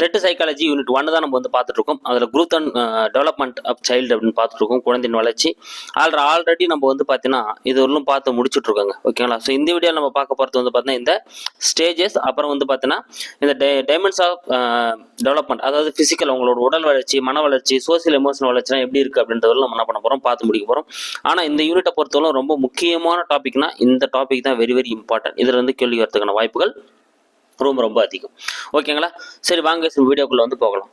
TET psychology unit ஒன்று தான் நம்ம வந்து பார்த்துட்ருக்கோம். அதில் growth and development of child அப்படின்னு பார்த்துட்ருக்கோம் குழந்தையின் வளர்ச்சி. ஆல்ரெ ஆல்ரெடி நம்ம வந்து பார்த்தீங்கன்னா இது வரலும் பார்த்து முடிச்சுட்ருக்கோங்க ஓகேங்களா ஸோ இந்த வீடியோ நம்ம பார்க்க போகிறது வந்து பார்த்தீங்கன்னா இந்த ஸ்டேஜஸ் அப்புறம் வந்து பார்த்தீங்கன்னா இந்த டே டைமண்ட்ஸ் ஆஃப் டெவலப்மெண்ட் அதாவது ஃபிசிக்கல் உங்களோட உடல் வளர்ச்சி மன வளர்ச்சி சோசியல் எமோஷனல் வளர்ச்சிலாம் எப்படி இருக்குது அப்படின்றதெல்லாம் நம்ம என்ன பண்ண போகிறோம் பார்த்து முடிக்க போகிறோம் ஆனால் இந்த யூனிட்டை பொறுத்தவரை ரொம்ப முக்கியமான டாபிக்னா இந்த டாபிக் தான் வெரி வெரி இம்பார்ட்டன்ட் இதில் இருந்து கேள்வி வரதுக்கான வாய்ப்புகள் ரூம் ரொம்ப அதிகம். ஓகேங்களா சரி வாங்க வீடியோக்குள்ளே வந்து போகலாம்.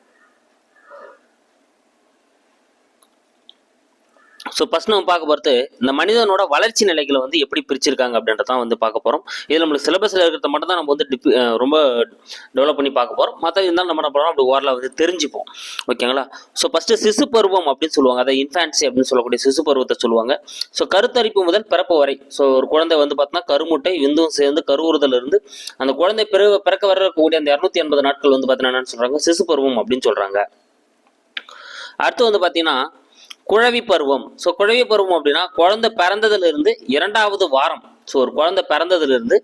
ஸோ ஃபஸ்ட் நம்ம பார்க்க போகிறது இந்த மனிதனோட வளர்ச்சி நிலைகளை வந்து எப்படி பிரிச்சிருக்காங்க அப்படின்றதான் வந்து பார்க்க போகிறோம் இதில் நம்மளுக்கு சிலபஸில் இருக்கிறத மட்டும் தான் நம்ம வந்து டிப் ரொம்ப டெவலப் பண்ணி பார்க்க போகிறோம் மற்ற இருந்தாலும் நம்ம என்ன பண்ணுறோம் அப்படி ஓரளவு வந்து தெரிஞ்சுப்போம். ஓகேங்களா? ஸோ ஃபஸ்ட்டு சிசு பருவம் அப்படின்னு சொல்லுவாங்க. அதை இன்ஃபான்சி அப்படின்னு சொல்லக்கூடிய சிசு பருவத்தை சொல்லுவாங்க. ஸோ கருத்தரிப்பு முதல் பிறப்பு வரை. ஸோ ஒரு குழந்தை வந்து பார்த்தோன்னா கருமுட்டை விந்தும் சேர்ந்து கருவுறுதல் இருந்து அந்த குழந்தை பிற பிறக்க வர இருக்கக்கூடிய அந்த இரநூத்தி எண்பது நாட்கள் வந்து பார்த்தீங்கன்னா என்னன்னு சொல்கிறாங்க சிசு பருவம் அப்படின்னு சொல்கிறாங்க அடுத்து வந்து பார்த்தீங்கன்னா குழவி பருவம். ஸோ குழவி பருவம் அப்படின்னா குழந்தை பிறந்ததுலேருந்து இரண்டாவது வாரம். ஸோ ஒரு குழந்தை பிறந்ததுலேருந்து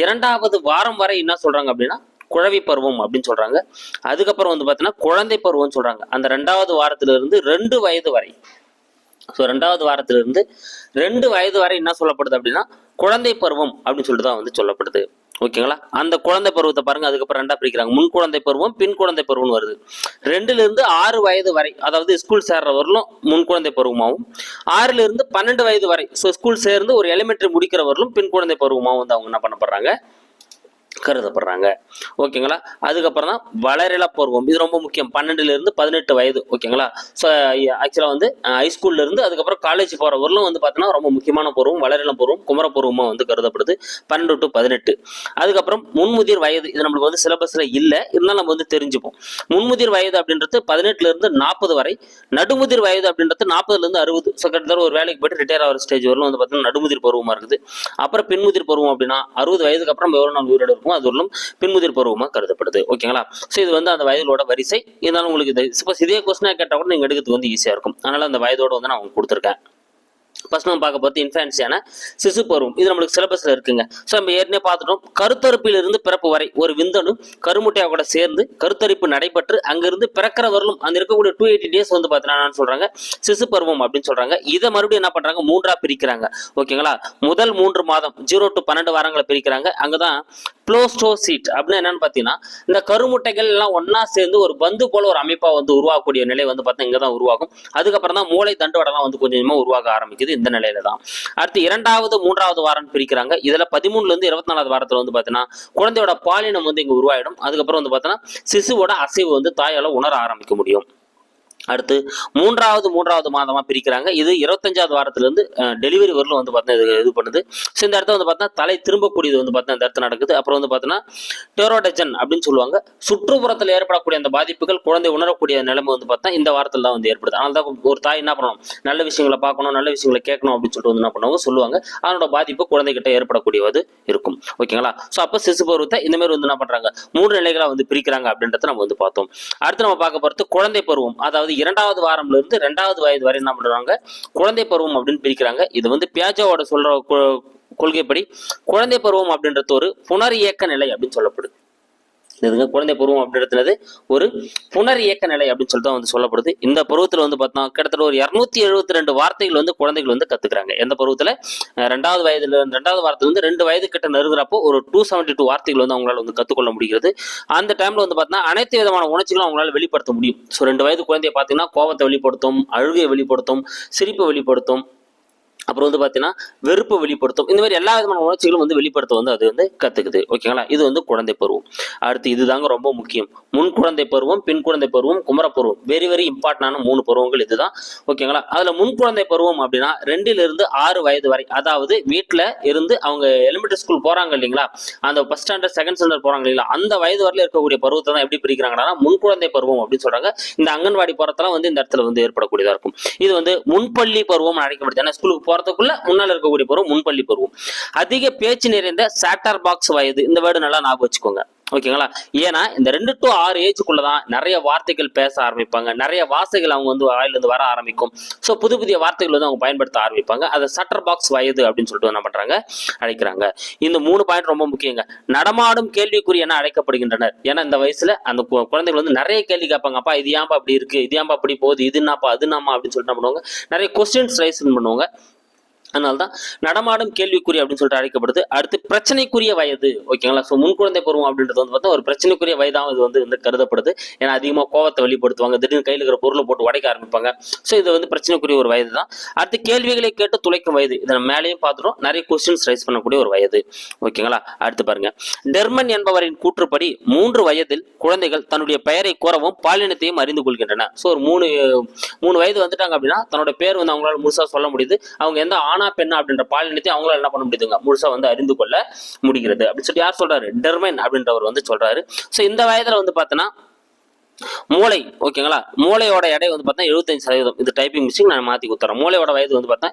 இரண்டாவது வாரம் வரை என்ன சொல்கிறாங்க அப்படின்னா குழவி பருவம் அப்படின்னு சொல்கிறாங்க அதுக்கப்புறம் வந்து பார்த்தீங்கன்னா குழந்தை பருவம்னு சொல்கிறாங்க அந்த ரெண்டாவது வாரத்திலிருந்து ரெண்டு வயது வரை. ஸோ ரெண்டாவது வாரத்திலிருந்து ரெண்டு வயது வரை என்ன சொல்லப்படுது அப்படின்னா குழந்தை பருவம் அப்படின்னு சொல்லிட்டு தான் வந்து சொல்லப்படுது. ஓகேங்களா? அந்த குழந்தை பருவத்தை பாருங்க அதுக்கப்புறம் ரெண்டா பிரிக்கிறாங்க. முன் குழந்தை பருவம் பின் குழந்தை பருவம் வருது. ரெண்டுல இருந்து ஆறு வயது வரை அதாவது ஸ்கூல் சேர்ற வரலும் முன் குழந்தை பருவமாகவும் ஆறுல இருந்து பன்னெண்டு வயது வரை ஸோ ஸ்கூல் சேர்ந்து ஒரு எலிமெண்ட்ரி முடிக்கிற வரலும் பின் குழந்தை பருவமாகவும் வந்து அவங்க என்ன பண்ணப்படுறாங்க கருதப்படுறாங்க. ஓகேங்களா? அதுக்கப்புறம் தான் வளரிள பருவம். இது ரொம்ப முக்கியம். பன்னெண்டுலேருந்து பதினெட்டு வயது. ஓகேங்களா? ஸோ ஆக்சுவலாக வந்து ஹைஸ்கூல்லேருந்து அதுக்கப்புறம் காலேஜ் போகிற வரலும் வந்து பார்த்தீங்கன்னா ரொம்ப முக்கியமான பருவம் வளரில பருவம் குமரப்பருவமாக வந்து கருதப்படுது. பன்னெண்டு டு பதினெட்டு. அதுக்கப்புறம் முன்முதிர் வயது இது நம்மளுக்கு வந்து சிலபஸில் இல்லை. இருந்தாலும் நம்ம வந்து தெரிஞ்சுப்போம். முன்முதிர் வயது அப்படின்றது பதினெட்டுலேருந்து நாற்பது வரை. நடுமுதிர் வயது அப்படின்றது நாற்பதுலேருந்து அறுபது. ஸோ கிட்டத்தட்ட ஒரு வேலைக்கு போயிட்டு ரிட்டையர் ஆகிற ஸ்டேஜ் வரலும் வந்து பார்த்தீங்கன்னா நடுமுதிர் பருவமாக இருக்குது. அப்புறம் பின்முதிர் பருவம் அப்படின்னா அறுபது வயதுக்கு அப்புறம் எவ்வளோ நாள் உயிரோடு இருக்கும் அது ஒன்றும் பின்முதிர் பருவமாக கருதப்படுது. ஓகேங்களா? ஸோ இது வந்து அந்த வயதோட வரிசை. இருந்தாலும் உங்களுக்கு இது சப்போஸ் இதே கொஸ்டினாக கேட்டால் கூட நீங்கள் எடுக்கிறது வந்து ஈஸியாக இருக்கும். அதனால் அந்த வயதோட வந்து நான் உங்களுக்கு கொடுத்துருக்கேன். ஃபர்ஸ்ட் நம்ம பார்க்க போகிறது இன்ஃபான்சியான சிசு பருவம் இது நம்மளுக்கு சிலபஸில் இருக்குங்க. ஸோ நம்ம ஏற்கனவே பார்த்துட்டோம். கருத்தரிப்பிலிருந்து பிறப்பு வரை ஒரு விந்தணு கருமுட்டையாக கூட சேர்ந்து கருத்தரிப்பு நடைபெற்று அங்கிருந்து பிறக்கிற வரலும் அந்த இருக்கக்கூடிய டூ எயிட்டி டேஸ் வந்து பார்த்தீங்கன்னா சொல்கிறாங்க சிசு பருவம் அப்படின்னு சொல்கிறாங்க இதை மறுபடியும் என்ன பண்ணுறாங்க மூன்றாக பிரிக்கிறாங்க. ஓகேங்களா? முதல் மூன்று மாதம் ஜீரோ டு பன்னெண்டு வாரங்களை பிரிக்கிறாங்க. அங்கதான் சீட் அப்படின்னு என்னன்னு பார்த்தீங்கன்னா இந்த கருமுட்டைகள் எல்லாம் ஒன்றா சேர்ந்து ஒரு பந்து போல ஒரு அமைப்பாக வந்து உருவாக்கக்கூடிய நிலை வந்து பார்த்தீங்கன்னா இங்கே தான் உருவாகும். அதுக்கப்புறம் தான் மூளை தண்டுவடலாம் வந்து கொஞ்சம் கொஞ்சமாக உருவாக ஆரம்பிக்குது இந்த நிலையில தான். அடுத்து இரண்டாவது மூன்றாவது வாரம் பிரிக்கிறாங்க. இதில் பதிமூணுலேருந்து இருபத்தி நாலாவது வாரத்தில் வந்து பார்த்தீங்கன்னா குழந்தையோட பாலினம் வந்து இங்கே உருவாயிடும். அதுக்கப்புறம் வந்து பார்த்தீங்கன்னா சிசுவோட அசைவு வந்து தாயால் உணர ஆரம்பிக்க முடியும். அடுத்து மூன்றாவது மூன்றாவது மாதமாக பிரிக்கிறாங்க. இது இருபத்தஞ்சாவது வாரத்துலேருந்து டெலிவரி வரலும் வந்து பார்த்தீங்கன்னா இது இது பண்ணுது. ஸோ இந்த இடத்துல வந்து பார்த்தீங்கன்னா தலை திரும்பக்கூடியது வந்து பார்த்தீங்கன்னா இந்த இடத்துல நடக்குது. அப்புறம் வந்து பார்த்தீங்கன்னா டெரோடஜன் அப்படின்னு சொல்லுவாங்க. சுற்றுப்புறத்தில் ஏற்படக்கூடிய அந்த பாதிப்புகள் குழந்தை உணரக்கூடிய நிலைமை வந்து பார்த்தா இந்த வாரத்தில் தான் வந்து ஏற்படுது. அதனால தான் ஒரு தாய் என்ன பண்ணணும்? நல்ல விஷயங்களை பார்க்கணும் நல்ல விஷயங்களை கேட்கணும் அப்படின்னு சொல்லிட்டு வந்து என்ன பண்ணுவாங்க? சொல்லுவாங்க. அதனோட பாதிப்பு குழந்தைகிட்ட ஏற்படக்கூடியது இருக்கும். ஓகேங்களா? ஸோ அப்போ சிசு பருவத்தை இந்த மாதிரி வந்து என்ன பண்ணுறாங்க மூன்று நிலைகளாக வந்து பிரிக்கிறாங்க அப்படின்றத நம்ம வந்து பார்த்தோம். அடுத்து நம்ம பார்க்க போகிறது குழந்தை பருவம். அதாவது இரண்டாவது வாரம்ல இருந்து ரெண்டாவது வயது வரை என்ன பண்றாங்க? குழந்தை பருவம் அப்படின்னு பிரிக்கிறாங்க. இது வந்து பியாஜோவோட சொல்ற கொ- கொள்கைப்படி குழந்தை பருவம் அப்படின்றது ஒரு புனர் இயக்க நிலை அப்படின்னு சொல்லப்படுது. இதுங்க குழந்தை பருவம் அப்படின்றது ஒரு புனர் இயக்க நிலை அப்படின்னு சொல்லிட்டு தான் வந்து சொல்லப்படுது. இந்த பருவத்தில் வந்து பார்த்தோம் கிட்டத்தட்ட ஒரு இரநூத்தி எழுபத்தி ரெண்டு வார்த்தைகள் வந்து குழந்தைகள் வந்து கத்துக்கிறாங்க. எந்த பருவத்தில்? ரெண்டாவது வயதுல ரெண்டாவது வாரத்துல வந்து ரெண்டு வயது கிட்ட நெருங்குறப்போ ஒரு டூ செவன்டி டூ வார்த்தைகள் வந்து அவங்களால வந்து கற்றுக்கொள்ள முடிகிறது. அந்த டைம்ல வந்து பார்த்தீங்கன்னா அனைத்து விதமான உணர்ச்சிகளும் அவங்களால வெளிப்படுத்த முடியும். ஸோ ரெண்டு வயது குழந்தைய பார்த்தீங்கன்னா கோபத்தை வெளிப்படுத்தும் அழுகையை வெளிப்படுத்தும் சிரிப்பை வெளிப்படுத்தும் அப்புறம் வந்து பார்த்தீங்கன்னா வெறுப்பு வெளிப்படுத்தும். இந்த மாதிரி எல்லா விதமான உணர்ச்சிகளும் வந்து வெளிப்படுத்த வந்து அது வந்து கற்றுக்குது ஓகேங்களா இது வந்து குழந்தை பருவம். அடுத்து இதுதாங்க ரொம்ப முக்கியம். முன் குழந்தை பருவம் பின் குழந்தை பருவம் குமர பருவம். வெரி வெரி இம்பார்ட்டன்டான மூணு பருவங்கள் இதுதான். ஓகேங்களா அதில் முன் குழந்தை பருவம் அப்படின்னா ரெண்டிலிருந்து ஆறு வயது வரை அதாவது வீட்டில் இருந்து அவங்க எலிமெண்ட்ரி ஸ்கூல் போகிறாங்க இல்லைங்களா? அந்த ஃபஸ்ட் ஸ்டாண்டர்ட் செகண்ட் ஸ்டாண்டர்ட் போகிறாங்க இல்லைங்களா? அந்த வயது வரையில் இருக்கக்கூடிய பருவத்தை தான் எப்படி பிரிக்கிறாங்கன்னா முன் குழந்தை பருவம் அப்படின்னு சொல்கிறாங்க இந்த அங்கன்வாடி போகிறதெல்லாம் வந்து இந்த இடத்துல வந்து ஏற்படக்கூடியதாக இருக்கும். இது வந்து முன்பள்ளி பருவம் அழைக்கப்படுது. ஏன்னா ஸ்கூலுக்கு போறதுக்குள்ள முன்னால் இருக்கக்கூடிய பருவம் முன்பள்ளி பருவம் அதிக பேச்சு நிறைந்த சாட்டர் பாக்ஸ் வயது. இந்த வேர்டு நல்லா ஞாபகம் வச்சுக்கோங்க. ஓகேங்களா? ஏன்னா இந்த ரெண்டு டு ஆறு ஏஜுக்குள்ள தான் நிறைய வார்த்தைகள் பேச ஆரம்பிப்பாங்க. நிறைய வாசைகள் அவங்க வந்து வாயிலிருந்து வர ஆரம்பிக்கும். ஸோ புது புதிய வார்த்தைகள் வந்து அவங்க பயன்படுத்த ஆரம்பிப்பாங்க. அதை சட்டர் பாக்ஸ் வயது அப்படின்னு சொல்லிட்டு என்ன பண்றாங்க? அழைக்கிறாங்க. இந்த மூணு பாயிண்ட் ரொம்ப முக்கியங்க. நடமாடும் கேள்விக்குறி என அழைக்கப்படுகின்றனர். ஏன்னா இந்த வயசுல அந்த கு- குழந்தைகள் வந்து நிறைய கேள்வி கேட்பாங்க. அப்பா இது ஏன்பா அப்படி இருக்கு? இது ஏன்பா அப்படி போகுது? இது என்னப்பா? அது என்னம்மா? அப்படின்னு சொல்லிட்டு என்ன பண்ணுவாங்க? நிறைய கொஸ்டின்ஸ் ரைஸ் பண்ணுவாங்க. அதனால்தான் நடமாடும் கேள்விக்குறி அப்படின்னு சொல்லிட்டு அழைக்கப்படுது. அடுத்து பிரச்சனைக்குரிய வயது ஓகேங்களா? ஸோ முன்குழந்தை பருவம் அப்படின்றது வந்து பார்த்தா ஒரு பிரச்சனைக்குரிய வயதாக இது வந்து வந்து கருதப்படுது. ஏன்னா அதிகமாக கோவத்தை வெளிப்படுத்துவாங்க திடீர்னு கையில் இருக்கிற பொருளை போட்டு உடைக்க ஆரம்பிப்பாங்க. ஸோ இது வந்து பிரச்சனைக்குரிய ஒரு வயது தான் அடுத்து கேள்விகளை கேட்டு துளைக்கும் வயது. இதை நம்ம மேலேயும் பார்த்துட்டோம். நிறைய கொஸ்டின்ஸ் ரைஸ் பண்ணக்கூடிய ஒரு வயது ஓகேங்களா? அடுத்து பாருங்க. டெர்மன் என்பவரின் கூற்றுப்படி மூன்று வயதில் குழந்தைகள் தன்னுடைய பெயரை கூறவும் பாலினத்தையும் அறிந்து கொள்கின்றன. ஸோ ஒரு மூணு மூணு வயது வந்துட்டாங்க அப்படின்னா தன்னோட பேர் வந்து அவங்களால முழுசாக சொல்ல முடியுது. அவங்க எந்த ஆண் பெண்ணா அப்படின்ற பாலினத்தை அவங்களால என்ன பண்ண முடியுதுங்க? முழுசா வந்து அறிந்து கொள்ள முடிகிறது. அப்படின்னு சொல்லி யார் சொல்றாரு? டெர்மைன் அப்படின்றவர் வந்து சொல்றாரு. ஸோ இந்த வயதுல வந்து பார்த்தோன்னா மூளை ஓகேங்களா? மூளையோட எடை வந்து பார்த்தா எழுபத்தஞ்சு சதவீதம். இது டைப்பிங் மிஷின் நான் மாற்றி கொடுத்துறேன். மூளையோட வயது வந்து பார்த்தா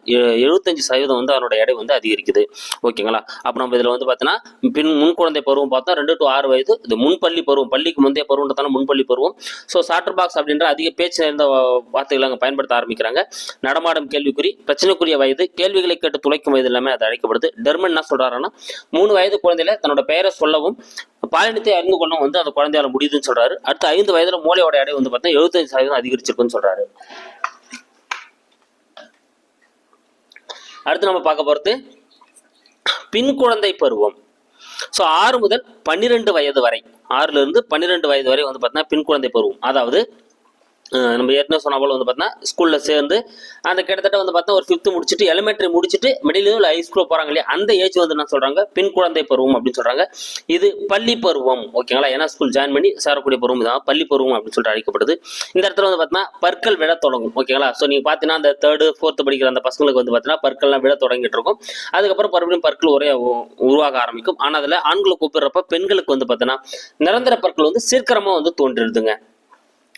எழுபத்தஞ்சு சதவீதம் வந்து அதனோட எடை வந்து அதிகரிக்குது. ஓகேங்களா? அப்போ நம்ம இதில் வந்து பார்த்தோன்னா பின் முன் குழந்தை பருவம் பார்த்தா ரெண்டு டு ஆறு வயது இது முன்பள்ளி பருவம். பள்ளிக்கு முந்தைய பருவன்றதான முன்பள்ளி பருவம். ஸோ சாட்டர் பாக்ஸ் அப்படின்ற அதிக பேச்சு நிறைந்த வார்த்தைகளை அங்கே பயன்படுத்த ஆரம்பிக்கிறாங்க. நடமாடும் கேள்விக்குறி பிரச்சனைக்குரிய வயது கேள்விகளை கேட்டு துளைக்கும் வயது எல்லாமே அது அழைக்கப்படுது. டெர்மன் என்ன சொல்றாருன்னா மூணு வயது குழந்தையில தன்னோட பெயரை சொல்லவும் பாலினத்தை அறிந்து கொள்ளவும் வந்து அந்த குழந்தையால முடியுதுன்னு சொல்றாரு. அடுத்து ஐந்து வயதில் மூளையோட எடை வந்து பார்த்தா எழுபத்தஞ்சு சதவீதம் அதிகரிச்சிருக்குன்னு சொல்றாரு. அடுத்து நம்ம பார்க்க போறது பின் குழந்தை பருவம். ஸோ ஆறு முதல் பன்னிரெண்டு வயது வரை ஆறுல இருந்து பன்னிரெண்டு வயது வரை வந்து பார்த்தீங்கன்னா பின் குழந்தை பருவம். அதாவது நம்ம ஏற்கனவே சொன்ன போல வந்து பார்த்தீங்கன்னா ஸ்கூலில் சேர்ந்து அந்த கிட்டத்தட்ட வந்து பார்த்தா ஒரு ஃபிஃப்த்து முடிச்சுட்டு எலிமெண்ட்ரி முடிச்சுட்டு மிடில் இல்லை ஹை ஸ்கூலில் போறாங்க இல்லையா? அந்த ஏஜ் வந்து என்ன சொல்கிறாங்க பின் குழந்தை பருவம் அப்படின்னு சொல்கிறாங்க இது பள்ளி பருவம் ஓகேங்களா ஏன்னா ஸ்கூல் ஜாயின் பண்ணி சேரக்கூடிய பருவம் இதான். பள்ளி பருவம் அப்படின்னு சொல்லிட்டு அழைக்கப்படுது இந்த இடத்துல வந்து பார்த்தீங்கன்னா பற்கள் விட தொடங்கும் ஓகேங்களா ஸோ நீங்கள் பார்த்தீங்கன்னா அந்த தேர்டு ஃபோர்த்து படிக்கிற அந்த பசங்களுக்கு வந்து பார்த்தீங்கன்னா பற்கள்லாம் விழ தொடங்கிட்டு இருக்கும். அதுக்கப்புறம் மறுபடியும் பற்கள் ஒரே உருவாக ஆரம்பிக்கும். ஆனால் அதில் ஆண்களை கூப்பிடுறப்ப பெண்களுக்கு வந்து பார்த்தீங்கன்னா நிரந்தர பற்கள் வந்து சீக்கிரமாக வந்து தோன்றிடுதுங்க.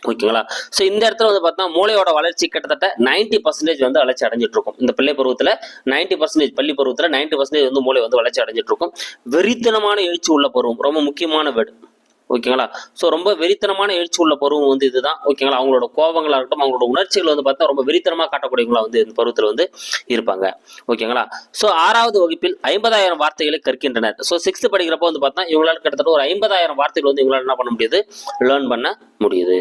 ஓகேங்களா ஸோ இந்த இடத்துல வந்து பார்த்தா மூளையோட வளர்ச்சி கிட்டத்தட்ட 90% பர்சன்டேஜ் வந்து வளர்ச்சி அடைஞ்சிட்டு இருக்கும் இந்த பிள்ளை பருவத்தில் 90% பர்சன்டேஜ் பள்ளி பருவத்தில் 90% பர்சன்டேஜ் வந்து மூளை வந்து வளர்ச்சி அடைஞ்சிட்டு இருக்கும் வெறித்தனமான எழுச்சி உள்ள பருவம் ரொம்ப முக்கியமான வேர்டு. ஓகேங்களா? ஸோ ரொம்ப வெறித்தனமான எழுச்சி உள்ள பருவம் வந்து இதுதான். ஓகேங்களா? அவங்களோட கோபங்களாக இருக்கட்டும் அவங்களோட உணர்ச்சிகள் வந்து பார்த்தா ரொம்ப வெறித்தனமாக காட்டக்கூடியவங்களா வந்து இந்த பருவத்தில் வந்து இருப்பாங்க. ஓகேங்களா? ஸோ ஆறாவது வகுப்பில் ஐம்பதாயிரம் வார்த்தைகளை கற்கின்றனர். ஸோ சிக்ஸ்த் படிக்கிறப்போ வந்து பார்த்தா இவங்களால் கிட்டத்தட்ட ஒரு ஐம்பதாயிரம் வார்த்தைகள் வந்து இவங்களால் என்ன பண்ண முடியுது? லேர்ன் பண்ண முடியுது.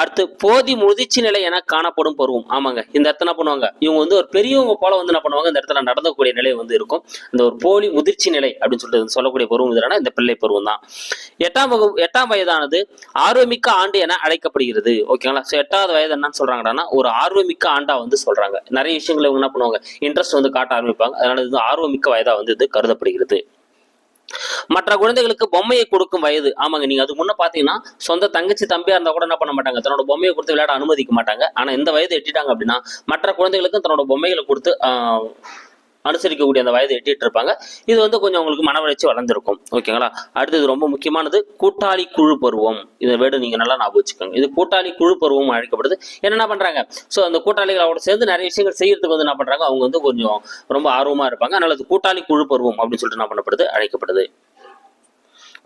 அடுத்து போதி முதிர்ச்சி நிலை என காணப்படும் பருவம். ஆமாங்க. இந்த இடத்துல என்ன பண்ணுவாங்க? இவங்க வந்து ஒரு பெரியவங்க போல வந்து என்ன பண்ணுவாங்க? இந்த இடத்துல நடந்தக்கூடிய நிலை வந்து இருக்கும். இந்த ஒரு போலி முதிர்ச்சி நிலை அப்படின்னு சொல்லிட்டு சொல்லக்கூடிய பருவம் இதுனா இந்த பிள்ளை பருவம் தான். எட்டாம் வகுப்பு எட்டாம் வயதானது ஆர்வமிக்க ஆண்டு என அழைக்கப்படுகிறது. ஓகேங்களா ஸோ எட்டாவது வயது என்னன்னு சொல்றாங்கன்னா ஒரு ஆர்வமிக்க ஆண்டா வந்து சொல்றாங்க. நிறைய விஷயங்களை இவங்க என்ன பண்ணுவாங்க? இன்ட்ரெஸ்ட் வந்து காட்ட ஆரம்பிப்பாங்க. அதனால இது ஆர்வமிக்க வயதா வந்து இது கருதப்படுகிறது. மற்ற குழந்தைகளுக்கு பொம்மையை கொடுக்கும் வயது. ஆமாங்க நீங்க அதுக்கு முன்ன பாத்தீங்கன்னா சொந்த தங்கச்சி தம்பியா இருந்தா கூட என்ன பண்ண மாட்டாங்க. தன்னோட பொம்மையை கொடுத்து விளையாட அனுமதிக்க மாட்டாங்க. ஆனா இந்த வயது எட்டிட்டாங்க அப்படின்னா மற்ற குழந்தைகளுக்கும் தன்னோட பொம்மைகளை கொடுத்து அனுசரிக்கக்கூடிய அந்த வயதை எட்டிட்டு இருப்பாங்க. இது வந்து கொஞ்சம் உங்களுக்கு மன வளர்ச்சி வளர்ந்துருக்கும். ஓகேங்களா அடுத்தது ரொம்ப முக்கியமானது கூட்டாளி குழு பருவம். இந்த வேர்டு நீங்கள் நல்லா ஞாபகம் வச்சுக்கோங்க. இது கூட்டாளி குழு பருவம் அழைக்கப்படுது. என்னென்ன பண்ணுறாங்க ஸோ அந்த கூட்டாளிகளோட சேர்ந்து நிறைய விஷயங்கள் செய்யறதுக்கு வந்து என்ன பண்ணுறாங்க அவங்க வந்து கொஞ்சம் ரொம்ப ஆர்வமாக இருப்பாங்க. அதனால அது கூட்டாளி குழு பருவம் அப்படின்னு சொல்லிட்டு என்ன பண்ணப்படுது? அழைக்கப்படுது.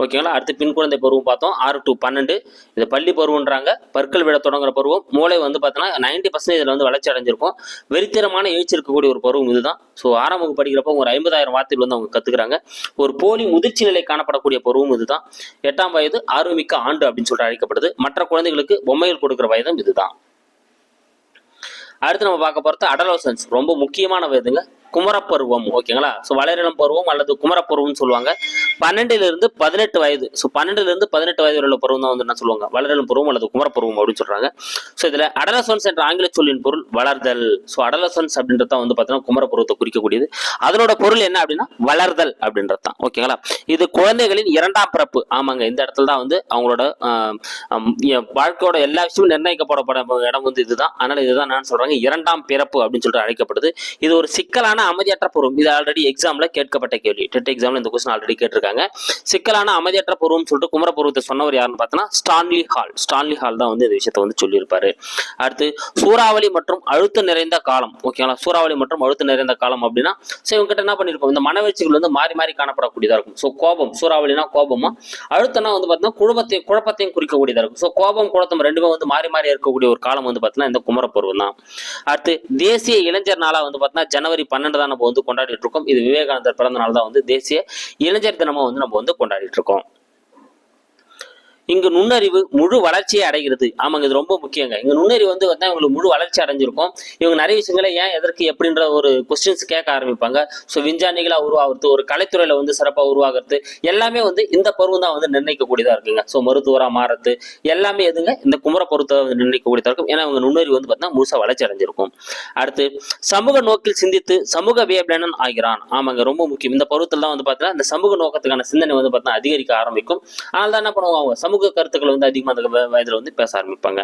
ஓகேங்களா? அடுத்து பின் குழந்தை பருவம் பார்த்தோம். ஆறு டு பன்னெண்டு. இது பள்ளி பருவம்ன்றாங்க. பற்கள் விட தொடங்குற பருவம். மூளை வந்து பார்த்தோன்னா நைன்டி பர்சன்டேஜ் இதில் வந்து வளர்ச்சி அடைஞ்சிருக்கும். வெறித்தரமான எழுச்சி இருக்கக்கூடிய ஒரு பருவம் இதுதான். ஸோ ஆறாம் வகுப்பு படிக்கிறப்போ ஒரு ஐம்பதாயிரம் வார்த்தைகள் வந்து அவங்க கத்துக்கிறாங்க. ஒரு போலி முதிர்ச்சி நிலை காணப்படக்கூடிய பருவம் இதுதான். எட்டாம் வயது ஆர்வமிக்க ஆண்டு அப்படின்னு சொல்லிட்டு அழைக்கப்படுது. மற்ற குழந்தைகளுக்கு பொம்மைகள் கொடுக்குற வயதும் இதுதான். அடுத்து நம்ம பார்க்க போகிறது அடலோசன்ஸ் ரொம்ப முக்கியமான வயதுங்க. குமரப்பருவம் ஓகேங்களா? ஸோ வளரிளம் பருவம் அல்லது குமரப்பருவம்னு சொல்லுவாங்க. பன்னெண்டுல இருந்து பதினெட்டு வயது. ஸோ பன்னெண்டுல இருந்து பதினெட்டு வயது உள்ள பருவம் தான் வந்து என்ன சொல்லுவாங்க? வளரிளம் பருவம் அல்லது குமரப்பருவம் அப்படின்னு சொல்றாங்க. ஸோ இதுல அடலசன்ஸ் என்ற ஆங்கில சொல்லின் பொருள் வளர்தல். ஸோ அடலசன்ஸ் அப்படின்றது தான் வந்து பார்த்தீங்கன்னா குமரப்பருவத்தை குறிக்கக்கூடியது. அதனோட பொருள் என்ன அப்படின்னா வளர்தல் அப்படின்றது தான். ஓகேங்களா இது குழந்தைகளின் இரண்டாம் பிறப்பு. ஆமாங்க. இந்த இடத்துல தான் வந்து அவங்களோட வாழ்க்கையோட எல்லா விஷயமும் நிர்ணயிக்கப்படப்பட இடம் வந்து இதுதான். அதனால இதுதான் நான் சொல்றாங்க. இரண்டாம் பிறப்பு அப்படின்னு சொல்லிட்டு அழைக்கப்படுது. இது ஒரு சிக்கலான அமைதியற்ற பருவம். இது ஆல்ரெடி எக்ஸாம்ல கேட்கப்பட்ட கேள்வி. டெட் எக்ஸாம்ல இந்த கொஸ்டின் ஆல்ரெடி கேட்டிருக்காங்க. சொல்லியிருக்காங்க. சிக்கலான அமைதியற்ற பருவம் சொல்லிட்டு குமரப்பருவத்தை சொன்னவர் யாருன்னு பார்த்தோன்னா ஸ்டான்லி ஹால். ஸ்டான்லி ஹால் தான் வந்து இந்த விஷயத்தை வந்து சொல்லியிருப்பாரு. அடுத்து சூறாவளி மற்றும் அழுத்தம் நிறைந்த காலம். ஓகேங்களா சூறாவளி மற்றும் அழுத்தம் நிறைந்த காலம் அப்படின்னா சரி இவங்ககிட்ட என்ன பண்ணியிருப்போம்? இந்த மனவீழ்ச்சிகள் வந்து மாறி மாறி காணப்படக்கூடியதாக இருக்கும். ஸோ கோபம். சூறாவளினா கோபமா? அழுத்தம்னா வந்து பார்த்தீங்கன்னா குழப்பத்தை குழப்பத்தையும் குறிக்கக்கூடியதாக இருக்கும். ஸோ கோபம் குழப்பம் ரெண்டுமே வந்து மாறி மாறி இருக்கக்கூடிய ஒரு காலம் வந்து பார்த்தீங்கன்னா இந்த குமரப்பருவம் தான். அடுத்து தேசிய இளைஞர் நாளாக வந்து பார்த்தீங்கன்னா ஜனவரி பன்னெண்டு தான் நம்ம வந்து கொண்டாடிட்டு இருக்கோம். இது விவேகானந்தர் பிறந்த நாள் தான் வந்து தேசிய இளைஞர் தினம் வந்து நம்ம வந்து கொண்டாடிட்டு இருக்கோம். இங்கு நுண்ணறிவு முழு வளர்ச்சியை அடைகிறது. ஆமாங்க இது ரொம்ப முக்கியங்க. இங்க நுண்ணறிவு வந்து வந்து இவங்களுக்கு முழு வளர்ச்சி அடைஞ்சிருக்கும். இவங்க நிறைய விஷயங்களை ஏன் எதற்கு எப்படின்ற ஒரு கொஸ்டின்ஸ் கேட்க ஆரம்பிப்பாங்க. ஸோ விஞ்ஞானிகளா உருவாகிறது ஒரு கலைத்துறையில வந்து சிறப்பாக உருவாகிறது எல்லாமே வந்து இந்த பருவம் தான் வந்து நிர்ணயிக்கக்கூடியதா இருக்குங்க. ஸோ மருத்துவரா மாறது எல்லாமே எதுங்க? இந்த குமர பருவத்தை வந்து நிர்ணயிக்கக்கூடியதா இருக்கும். ஏன்னா இவங்க நுண்ணறிவு வந்து பார்த்தீங்கன்னா முழுசா வளர்ச்சி அடைஞ்சிருக்கும். அடுத்து சமூக நோக்கில் சிந்தித்து சமூக வியப்லனன் ஆகிறான். ஆமாங்க ரொம்ப முக்கியம். இந்த பருவத்தில் தான் வந்து பார்த்தீங்கன்னா இந்த சமூக நோக்கத்துக்கான சிந்தனை வந்து பார்த்தீங்கன்னா அதிகரிக்க ஆரம்பிக்கும். அதனால தான் என்ன பண்ணுவாங்க அவங்க சமூக கருத்துக்களை வந்து அதிகமாக அந்த வயதில் வந்து பேச ஆரம்பிப்பாங்க.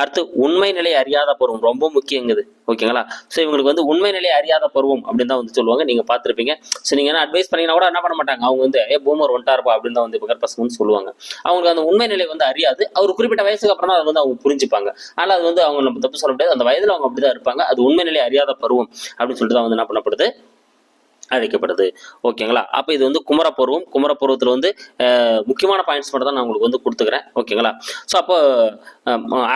அடுத்து உண்மை நிலை அறியாத பருவம் ரொம்ப முக்கியங்குது. ஓகேங்களா? ஸோ இவங்களுக்கு வந்து உண்மை நிலை அறியாத பருவம் அப்படின்னு தான் வந்து சொல்லுவாங்க. நீங்கள் பார்த்துருப்பீங்க. ஸோ நீங்கள் என்ன அட்வைஸ் பண்ணீங்கன்னா கூட என்ன பண்ண மாட்டாங்க. அவங்க வந்து ஏ பூமர் ஒன்ட்டாருப்பா அப்படின்னு தான் வந்து இப்போ பசங்க வந்து சொல்லுவாங்க. அவங்களுக்கு அந்த உண்மை நிலை வந்து அறியாது. அவர் குறிப்பிட்ட வயசுக்கு அப்புறம் தான் அதை வந்து அவங்க புரிஞ்சுப்பாங்க. ஆனால் அது வந்து அவங்க நம்ம தப்பு சொல்ல முடியாது. அந்த வயதில் அவங்க அப்படிதான் இருப்பாங்க. அது உண்மை நிலை அறியாத பருவம் அப்படின்னு சொல்லிட்டு தான் வந்து என்ன பண்ணப்படுது? அழைக்கப்படுது. ஓகேங்களா? அப்போ இது வந்து குமரப்பருவம். குமரப்பருவத்தில் வந்து முக்கியமான பாயிண்ட்ஸ் மட்டும் தான் நான் உங்களுக்கு வந்து கொடுத்துக்கிறேன். ஓகேங்களா? ஸோ அப்போ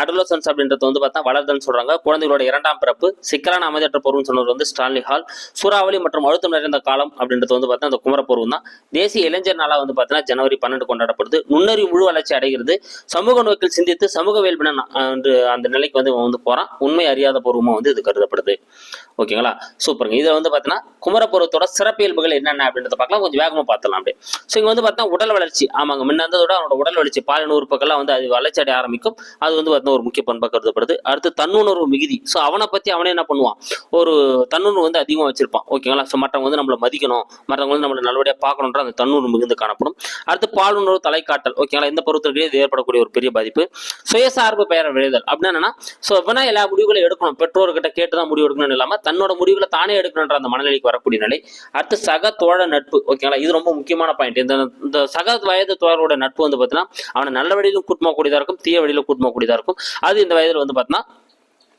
அடலோசன்ஸ் அப்படின்றது வந்து பார்த்தா வளர்தல்னு சொல்றாங்க. குழந்தைகளோட இரண்டாம் பிறப்பு சிக்கலான அமைதியற்ற பருவம் சொன்னது வந்து ஸ்டான்லி ஹால் சூறாவளி மற்றும் அழுத்தம் நிறைந்த காலம் அப்படின்றது வந்து பார்த்தா அந்த குமரப்பருவம் தான். தேசிய இளைஞர் நாளாக வந்து பார்த்தீங்கன்னா ஜனவரி பன்னெண்டு கொண்டாடப்படுது. நுண்ணறிவு முழு வளர்ச்சி அடைகிறது. சமூக நோக்கில் சிந்தித்து சமூக வேல்பின அந்த நிலைக்கு வந்து வந்து போகிறான் உண்மை அறியாத பூர்வமாக வந்து இது கருதப்படுது. ஓகேங்களா? சூப்பருங்க. இதில் வந்து பார்த்தீங்கன்னா குமரப்பருவத்தோட சிறப்பியல்புகள் என்னென்ன அப்படின்றத பார்க்கலாம். கொஞ்சம் வேகமாக பார்த்தலாம் அப்படியே. ஸோ இங்கே வந்து பார்த்தா உடல் வளர்ச்சி. ஆமாங்க முன்ன இருந்ததை விட அவனோட உடல் வளர்ச்சி பாலின உறுப்புகள்லாம் வந்து அது வளர்ச்சி அடைய ஆரம்பிக்கும். அது வந்து பார்த்தீங்கன்னா ஒரு முக்கிய பண்பாக கருதப்படுது. அடுத்து தன்னுணர்வு மிகுதி. ஸோ அவனை பற்றி அவனே என்ன பண்ணுவான்? ஒரு தன்னுணர்வு வந்து அதிகமாக வச்சிருப்பான். ஓகேங்களா ஸோ மற்றவங்க வந்து நம்மளை மதிக்கணும். மற்றவங்க வந்து நம்மளை நல்லபடியாக பார்க்கணுன்ற அந்த தன்னுணர்வு மிகுந்து காணப்படும். அடுத்து பாலுணர்வு தலைக்காட்டல். ஓகேங்களா இந்த பருவத்திலேயே இது ஏற்படக்கூடிய ஒரு பெரிய பாதிப்பு. சுயசார்பு பெயர் விழுதல் அப்படின்னா என்னன்னா ஸோ எப்படின்னா எல்லா முடிவுகளும் எடுக்கணும். பெற்றோர்கிட்ட கேட்டு தான் முடிவு எடுக்கணும்னு இல்லாமல் தன்னோட முடிவுகளை தானே எடுக்கணுன்ற அந்த மனநிலைக்கு வரக்கூடிய நிலை. அடுத்து சக தோழ நட்பு. ஓகேங்களா இது ரொம்ப முக்கியமான பாயிண்ட் இந்த இந்த சக வயது தோழரோட நட்பு வந்து பார்த்தீங்கன்னா அவனை நல்ல வழியிலும் கூட்டமாக கூடியதாக இருக்கும் தீய வழியிலும் கூட்டமாக கூடியதாக இருக்கும். அது இந்த வயதில் வந்து பார்த்தீங்கன்னா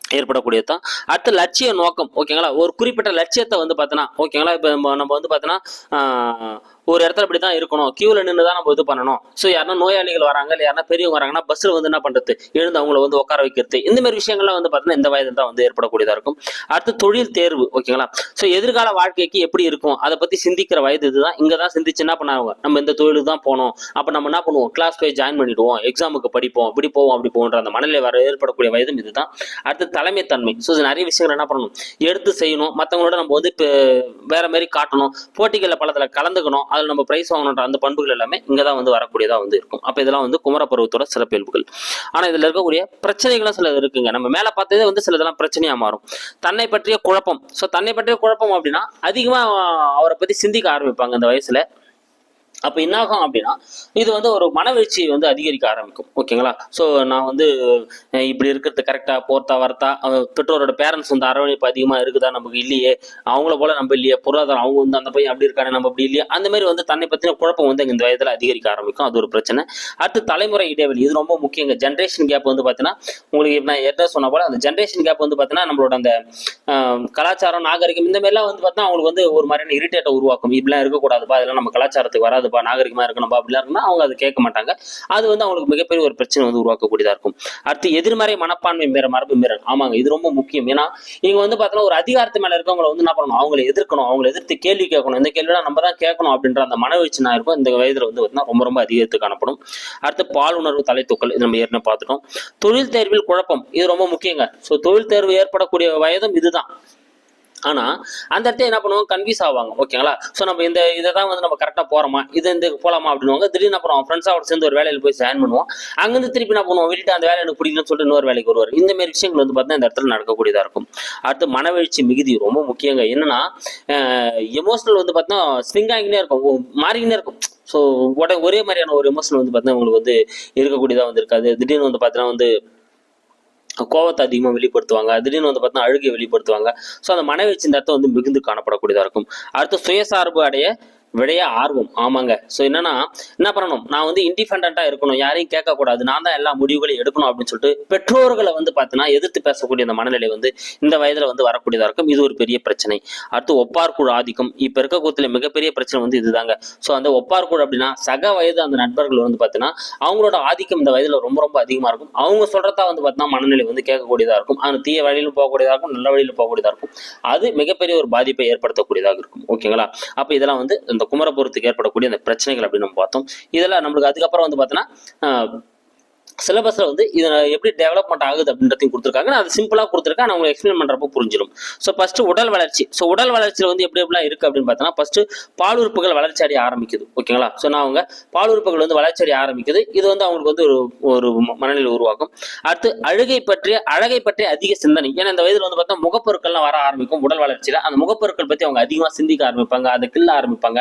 ஏற்படக்கூடியது தான். அடுத்து லட்சிய நோக்கம். ஓகேங்களா ஒரு குறிப்பிட்ட லட்சியத்தை வந்து பார்த்தோன்னா ஓகேங்களா இப்போ நம்ம நம்ம வந்து பார்த்தோன்னா ஆஹ், ஒரு இடத்துல இப்படி தான் இருக்கணும். கியூவில் நின்று தான் நம்ம இது பண்ணணும். ஸோ யாருன்னா நோயாளிகள் வராங்க இல்லை யாருன்னா பெரியவங்க வராங்கன்னா பஸ்ஸில் வந்து என்ன பண்ணுறது எழுந்து அவங்கள வந்து உட்கார வைக்கிறது. இந்த மாதிரி விஷயங்கள்லாம் வந்து பார்த்தீங்கன்னா இந்த வயதில் தான் வந்து ஏற்படக்கூடியதாக இருக்கும். அடுத்து தொழில் தேர்வு ஓகேங்களா ஸோ எதிர்கால வாழ்க்கைக்கு எப்படி இருக்கும்? அதை பற்றி சிந்திக்கிற வயது இதுதான். இங்கே தான் சிந்திச்சு என்ன பண்ணாங்க? நம்ம இந்த தொழிலுக்கு தான் போனோம். அப்போ நம்ம என்ன பண்ணுவோம்? கிளாஸ் போய் ஜாயின் பண்ணிடுவோம். எக்ஸாமுக்கு படிப்போம். இப்படி போவோம் அப்படி போன்ற அந்த மனநிலை வர ஏற்படக்கூடிய வயதும் இதுதான். அடுத்து தலைமைத்தன்மை. ஸோ நிறைய விஷயங்கள் என்ன பண்ணணும்? எடுத்து செய்யணும். மற்றவங்களோட நம்ம வந்து இப்போ வேற மாதிரி காட்டணும். போட்டிகளில் பலத்தில் கலந்துக்கணும். அதில் நம்ம ப்ரைஸ் வாங்கணுன்ற அந்த பண்புகள் எல்லாமே இங்கே தான் வந்து வரக்கூடியதாக வந்து இருக்கும். அப்போ இதெல்லாம் வந்து குமரப்பருவத்தோட சிறப்பியல்புகள் ஆனால் இதில் இருக்கக்கூடிய பிரச்சனைகளும் சில இருக்குங்க. நம்ம மேலே பார்த்ததே வந்து சிலதெல்லாம் பிரச்சனையாக மாறும். தன்னை பற்றிய குழப்பம். ஸோ தன்னை பற்றிய குழப்பம் அப்படின்னா அதிகமாக அவரை பற்றி சிந்திக்க ஆரம்பிப்பாங்க இந்த வயசில். அப்போ என்னாகும் அப்படின்னா இது வந்து ஒரு மனவீழ்ச்சி வந்து அதிகரிக்க ஆரம்பிக்கும். ஓகேங்களா ஸோ நான் வந்து இப்படி இருக்கிறது கரெக்டாக போர்த்தா வரத்தா பெற்றோரோட பேரண்ட்ஸ் வந்து அரவணைப்பு அதிகமாக இருக்குதா நமக்கு இல்லையே? அவங்கள போல நம்ம இல்லையே? பொருளாதாரம் அவங்க வந்து அந்த பையன் அப்படி இருக்கானே நம்ம அப்படி இல்லையே? அந்த மாதிரி வந்து தன்னை பற்றின குழப்பம் வந்து இந்த வயதில் அதிகரிக்க ஆரம்பிக்கும். அது ஒரு பிரச்சனை. அடுத்து தலைமுறை இடைவெளி. இது ரொம்ப முக்கியங்க. ஜென்ரேஷன் கேப் வந்து பார்த்தீங்கன்னா உங்களுக்கு நான் ஏற்கனவே சொன்ன போல அந்த ஜென்ரேஷன் கேப் வந்து பார்த்தீங்கன்னா நம்மளோட அந்த கலாச்சாரம் நாகரிகம் இந்த மாதிரிலாம் வந்து பார்த்தீங்கன்னா அவங்களுக்கு வந்து ஒரு மாதிரியான இரிட்டேட்டை உருவாக்கும். இப்படிலாம் இருக்கக்கூடாதுப்பா அதெல்லாம் நம்ம கலாச்சாரத்துக்கு வராது. வராதுப்பா நாகரிகமாக இருக்கணும்பா அப்படிலாம் இருக்குன்னா அவங்க அதை கேட்க மாட்டாங்க. அது வந்து அவங்களுக்கு மிகப்பெரிய ஒரு பிரச்சனை வந்து உருவாக்கக்கூடியதாக இருக்கும். அடுத்து எதிர்மறை மனப்பான்மை மீற மரபு மீறல். ஆமாங்க இது ரொம்ப முக்கியம். ஏன்னா இவங்க வந்து பாத்தீங்கன்னா ஒரு அதிகாரத்து மேல இருக்கவங்களை வந்து என்ன பண்ணணும்? அவங்களை எதிர்க்கணும் அவங்களை எதிர்த்து கேள்வி கேட்கணும். இந்த கேள்வினா நம்ம தான் கேட்கணும் அப்படின்ற அந்த மனவெழுச்சி நான் இருக்கும் இந்த வயதில் வந்து பார்த்தீங்கன்னா ரொம்ப ரொம்ப அதிகரித்து காணப்படும். அடுத்து பால் உணர்வு தலை தலைத்தூக்கல் இது நம்ம ஏற்கனவே பார்த்துட்டோம். தொழில் தேர்வில் குழப்பம் இது ரொம்ப முக்கியங்க. ஸோ தொழில் தேர்வு ஏற்படக்கூடிய வயதும் இதுதான். ஆனால் அந்த இடத்துல என்ன பண்ணுவாங்க? கன்ஃபியூஸ் ஆவாங்க. ஓகேங்களா ஸோ நம்ம இந்த இதை தான் வந்து நம்ம கரெக்டாக போகிறோமா இது இந்த போகலாமா அப்படின்வாங்க திடீர்னு அப்புறம் ஃப்ரெண்ட்ஸாவோட சேர்ந்து ஒரு வேலையில் போய் ஜாயின் பண்ணுவோம். அங்கேருந்து திருப்பி என்ன பண்ணுவோம்? விட்டுட்டு அந்த வேலை எனக்கு பிடிக்கணும்னு சொல்லிட்டு இன்னொரு வேலைக்கு வருவார். இந்த மாதிரி விஷயங்கள் வந்து பார்த்தீங்கன்னா இந்த இடத்துல நடக்கக்கூடியதாக இருக்கும். அடுத்து மனவெழுச்சி மிகுதி ரொம்ப முக்கியங்க. என்னன்னா எமோஷனல் வந்து பார்த்தீங்கன்னா ஸ்விங் ஆகினே இருக்கும். மாறிக்கினே இருக்கும். ஸோ உடனே ஒரே மாதிரியான ஒரு எமோஷனல் வந்து பார்த்தீங்கன்னா உங்களுக்கு வந்து இருக்கக்கூடியதாக வந்து இருக்காது. திடீர்னு வந்து பார்த்தீங்கன்னா வந்து கோவத்தை அதிகமாக வெளிப்படுத்துவாங்க. திடீர்னு வந்து பார்த்தீங்கன்னா அழுகை வெளிப்படுத்துவாங்க. ஸோ அந்த மனைவி சிந்தத்தை வந்து மிகுந்து காணப்படக்கூடியதாக இருக்கும். அடுத்து சுயசார்பு அடைய விடைய ஆர்வம். ஆமாங்க. ஸோ என்னன்னா என்ன பண்ணணும்? நான் வந்து இண்டிபெண்டா இருக்கணும். யாரையும் கேட்கக்கூடாது. நான் தான் எல்லா முடிவுகளையும் எடுக்கணும் அப்படின்னு சொல்லிட்டு பெற்றோர்களை வந்து பார்த்தீங்கன்னா எதிர்த்து பேசக்கூடிய அந்த மனநிலை வந்து இந்த வயதில் வந்து வரக்கூடியதாக இருக்கும். இது ஒரு பெரிய பிரச்சனை. அடுத்து ஒப்பார்குழு ஆதிக்கம். இப்போ இருக்க கூத்தில் மிகப்பெரிய பிரச்சனை வந்து இதுதாங்க. ஸோ அந்த ஒப்பார்குழு அப்படின்னா சக வயது அந்த நண்பர்கள் வந்து பார்த்தீங்கன்னா அவங்களோட ஆதிக்கம் இந்த வயதில் ரொம்ப ரொம்ப அதிகமாக இருக்கும். அவங்க சொல்கிறதா வந்து பார்த்தீங்கன்னா மனநிலை வந்து கேட்கக்கூடியதாக இருக்கும். ஆனால் தீய வழியிலும் போகக்கூடியதாக இருக்கும். நல்ல வழியிலும் போகக்கூடியதாக இருக்கும். அது மிகப்பெரிய ஒரு பாதிப்பை ஏற்படுத்தக்கூடியதாக இருக்கும். ஓகேங்களா? அப்போ இதெல்லாம் வந்து இந்த குமரபுரத்துக்கு ஏற்படக்கூடிய அந்த பிரச்சனைகள் அப்படின்னு நம்ம பார்த்தோம். இதெல்லாம் நம்மளுக்கு அதுக்கப்புறம் வந்து பார்த்தோன்னா சிலபஸில் வந்து இது எப்படி டெவலப்மெண்ட் ஆகுது அப்படின்றதையும் கொடுத்துருக்காங்க. நான் அது சிம்பிளாக கொடுத்துருக்கேன். நான் உங்களுக்கு எக்ஸ்பிளைன் பண்ணுறப்போ புரிஞ்சிடும் ஸோ ஃபஸ்ட்டு உடல் வளர்ச்சி. ஸோ உடல் வளர்ச்சியில் வந்து எப்படி எப்படிலாம் இருக்குது அப்படின்னு பார்த்தோன்னா ஃபர்ஸ்ட் பாலுறுப்புகள் வளர்ச்சி அடைய ஆரம்பிக்குது. ஓகேங்களா ஸோ நான் அவங்க பாலுறுப்புகள் வந்து வளர்ச்சி அடைய ஆரம்பிக்குது. இது வந்து அவங்களுக்கு வந்து ஒரு ஒரு மனநிலை உருவாக்கும். அடுத்து அழுகை பற்றிய அழகை பற்றிய அதிக சிந்தனை. ஏன்னா இந்த வயதில் வந்து பார்த்தா முகப்பொருட்கள்லாம் வர ஆரம்பிக்கும் உடல் வளர்ச்சியில். அந்த முகப்பொருட்கள் பற்றி அவங்க அதிகமாக சிந்திக்க ஆரம்பிப்பாங்க. அதை கிள்ள ஆரம்பிப்பாங்க.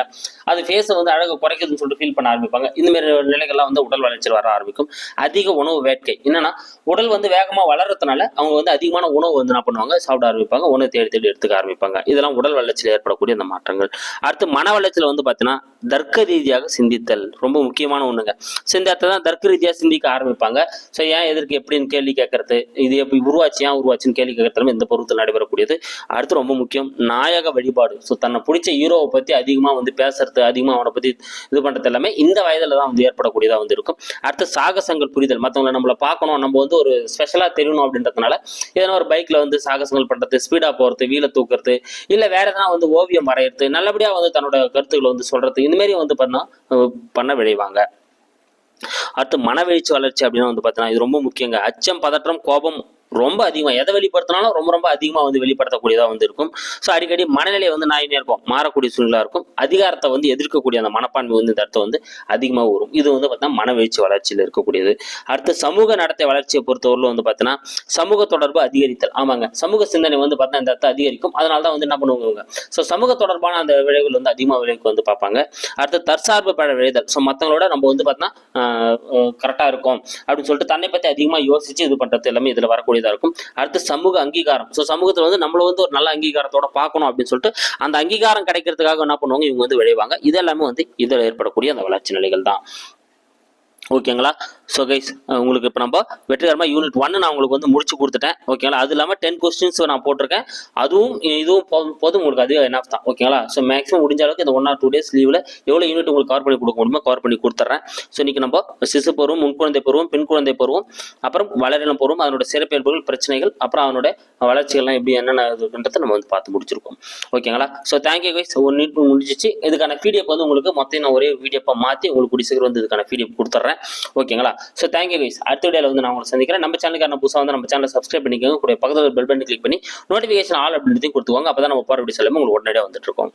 அது ஃபேஸை வந்து அழகை குறைக்குதுன்னு சொல்லிட்டு ஃபீல் பண்ண ஆரம்பிப்பாங்க. இந்த மாதிரி நிலைகள்லாம் வந்து உடல் வளர்ச்சியில் வர ஆரம்பிக்கும். அதிக உணவு வேட்கை. என்னன்னா உடல் வந்து வேகமா வளர்றதுனால அவங்க வந்து அதிகமான உணவு வந்து என்ன பண்ணுவாங்க? சாப்பிட ஆரம்பிப்பாங்க. உணவு தேடி தேடி எடுத்துக்க ஆரம்பிப்பாங்க. இதெல்லாம் உடல் வளர்ச்சியில் ஏற்படக்கூடிய அந்த மாற்றங்கள். அடுத்து மன வளர்ச்சியில் வந்து பார்த்தீங்கன்னா தர்க்க ரீதியாக சிந்தித்தல் ரொம்ப முக்கியமான ஒண்ணுங்க. ஸோ இந்த இடத்துல தான் தர்க்க ரீதியாக சிந்திக்க ஆரம்பிப்பாங்க. ஸோ ஏன் எதற்கு எப்படின்னு கேள்வி கேட்கறது? இது எப்படி உருவாச்சு? ஏன் உருவாச்சுன்னு கேள்வி கேட்கறது இந்த பருவத்தில் நடைபெறக்கூடியது? அடுத்து ரொம்ப முக்கியம் நாயக வழிபாடு. ஸோ தன்னை பிடிச்ச ஹீரோவை பற்றி அதிகமாக வந்து பேசுறது அதிகமாக அவனை பற்றி இது பண்ணுறது எல்லாமே இந்த வயதில் தான் வந்து ஏற்படக்கூடியதாக வந்து இருக்கும். அடுத்து சாகசங்கள் புரிதல். மற்றவங்களை நம்மளை பார்க்கணும் நம்ம வந்து ஒரு ஸ்பெஷலாக தெரியணும் அப்படின்றதுனால எதனா ஒரு பைக்கில் வந்து சாகசங்கள் பண்ணுறது ஸ்பீடாக போகிறது வீலை தூக்குறது இல்லை வேறு எதனா வந்து ஓவியம் வரைகிறது நல்லபடியாக வந்து தன்னோட கருத்துக்களை வந்து சொல்றது மாதிரி வந்து பார்த்தீங்கன்னா பண்ண விளைவாங்க. அடுத்து மனவெழுச்சி வளர்ச்சி அப்படின்னா வந்து பார்த்தீங்கன்னா இது ரொம்ப முக்கியங்க. அச்சம் பதற்றம் கோபம் ரொம்ப அதிகமாக எதை வெளிப்படுத்தினாலும் ரொம்ப ரொம்ப அதிகமாக வந்து வெளிப்படுத்தக்கூடியதாக வந்து இருக்கும். ஸோ அடிக்கடி மனநிலை வந்து நாயினே இருக்கும். மாறக்கூடிய சூழ்நிலை இருக்கும். அதிகாரத்தை வந்து எதிர்க்கக்கூடிய அந்த மனப்பான்மை வந்து இந்த இடத்த வந்து அதிகமாக வரும் இது வந்து பார்த்தீங்கன்னா மனவீழ்ச்சி வளர்ச்சியில் இருக்கக்கூடியது. அடுத்து சமூக நடத்தை வளர்ச்சியை பொறுத்தவரையில் வந்து பார்த்தீங்கன்னா சமூக தொடர்பு அதிகரித்தல். ஆமாங்க. சமூக சிந்தனை வந்து பார்த்தீங்கன்னா இந்த இடத்த அதிகரிக்கும். அதனால தான் வந்து என்ன பண்ணுவாங்க ஸோ சமூக தொடர்பான அந்த விளைவுகள் வந்து அதிகமாக விளைவுக்கு வந்து பார்ப்பாங்க. அடுத்து தற்சார்பு பட விளைதல். ஸோ மற்றவங்களோட நம்ம வந்து பார்த்தீங்கன்னா கரெக்டாக இருக்கும் அப்படின்னு சொல்லிட்டு தன்னை பற்றி அதிகமாக யோசிச்சு இது பண்ணுறது எல்லாமே இதில் வேண்டியதாக இருக்கும். அடுத்து சமூக அங்கீகாரம். ஸோ சமூகத்தில் வந்து நம்மள வந்து ஒரு நல்ல அங்கீகாரத்தோட பார்க்கணும் அப்படின்னு சொல்லிட்டு அந்த அங்கீகாரம் கிடைக்கிறதுக்காக என்ன பண்ணுவாங்க? இவங்க வந்து விளைவாங்க. இதெல்லாமே வந்து இதில் ஏற்படக்கூடிய அந்த வளர்ச்சி நிலைகள் தான். ஓகேங்களா? ஸோ கைஸ் உங்களுக்கு இப்போ நம்ம வெற்றிகரமாக யூனிட் ஒன்று நான் உங்களுக்கு வந்து முடிச்சு கொடுத்துட்டேன். ஓகேங்களா? அது இல்லாமல் டென் கொஸ்டின்ஸ் நான் போட்டிருக்கேன். அதுவும் இதுவும் போதும் போதும் உங்களுக்கு அது என்ன தான். ஓகேங்களா? ஸோ மேக்ஸிமம் முடிஞ்ச அளவுக்கு இந்த ஒன் ஆர் டூ டேஸ் லீவில் எவ்வளோ யூனிட் உங்களுக்கு கவர் பண்ணி கொடுக்க முடியுமோ கவர் பண்ணி கொடுத்துட்றேன். ஸோ இன்றைக்கி நம்ம சிசு பருவம் முன்குழந்தை பருவம் பெண் குழந்தை பருவம் அப்புறம் வளரினம் பருவம் அதனோட சிறப்பியல்புகள் பிரச்சனைகள் அப்புறம் அவனோட வளர்ச்சிகள்லாம் எப்படி என்னென்ன இருக்குன்றதை நம்ம வந்து பார்த்து முடிச்சிருக்கோம். ஓகேங்களா? So thank you guys one unit முடிஞ்சிச்சு. இதுக்கான பிடிஎஃப் வந்து உங்களுக்கு மொத்தம் நான் ஒரே வீடியோப்பாக மாற்றி உங்களுக்கு கூடிய சீக்கிரம் வந்து இதுக்கான பிடிஎஃப் கொடுத்துட்றேன். ஓகேங்களா? ஸோ தேங்க்யூ கைஸ் அடுத்த வீடியோவில் வந்து நான் உங்களை சந்திக்கிறேன். நம்ம சேனலுக்கான புதுசாக வந்து நம்ம சேனலை சப்ஸ்கிரைப் பண்ணிக்கோங்க. கூட பக்கத்தில் பெல் பட்டன் கிளிக் பண்ணி நோட்டிஃபிகேஷன் ஆல் அப்படின்றதையும் கொடுத்துவாங்க அப்போ தான் நம்ம போகிற வீடியோஸ் எல்லாமே உங்களுக்கு உடனடியாக வந்துட்டு இருக்கோம்.